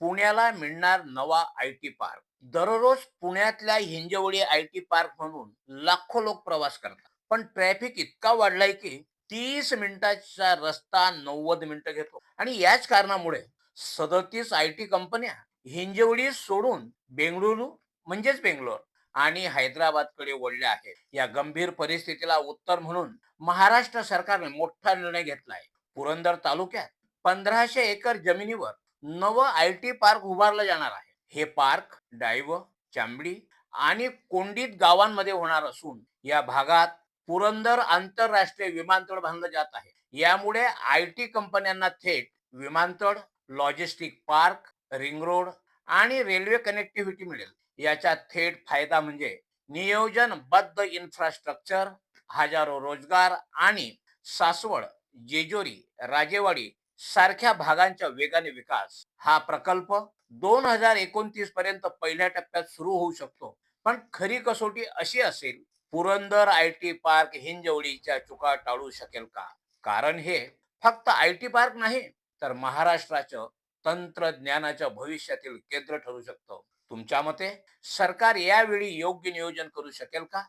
पुण्याला मिळणार नवा आय टी पार्क. दररोज पुण्यातल्या हिंजवडी आय टी पार्क म्हणून लाखो लोक प्रवास करतात. पण ट्रॅफिक इतका वाढलाय की तीस मिनिटाचा रस्ता नव्वद मिनिटं घेतो. आणि याच कारणामुळे सदतीस आय टी कंपन्या हिंजवडी सोडून बेंगळुरू म्हणजेच बेंगलोर आणि हैदराबादकडे वळल्या आहेत. या गंभीर परिस्थितीला उत्तर म्हणून महाराष्ट्र सरकारने मोठा निर्णय घेतलाय. पुरंदर तालुक्यात पंधराशे एकर जमिनीवर नवं आय टी पार्क उभारलं जाणार आहे. हे पार्क डायव चांबडी आणि कोंडीत गावांमध्ये होणार असून या भागात पुरंदर आंतरराष्ट्रीय विमानतळ बांधलं जात आहे. यामुळे आय टी कंपन्यांना थेट विमानतळ लॉजिस्टिक पार्क रिंग रोड आणि रेल्वे कनेक्टिव्हिटी मिळेल. याचा थेट फायदा म्हणजे नियोजनबद्ध इन्फ्रास्ट्रक्चर हजारो रोजगार आणि सासवड जेजोरी राजेवाडी सारख्या भागांच्या वेगाने विकास. हा प्रकल्प दोन हजार एकोणतीस पर्यंत पहिल्या टप्प्यात सुरू होऊ शकतो. पण खरी कसोटी अशी असेल पुरंदर आय टी पार्क हिंजवडीच्या चुका टाळू शकेल का? कारण हे फक्त आय टी पार्क नाही तर महाराष्ट्राचं तंत्रज्ञानाच्या भविष्यातील केंद्र ठरू शकतं. तुमच्या मते सरकार यावेळी योग्य नियोजन करू शकेल का?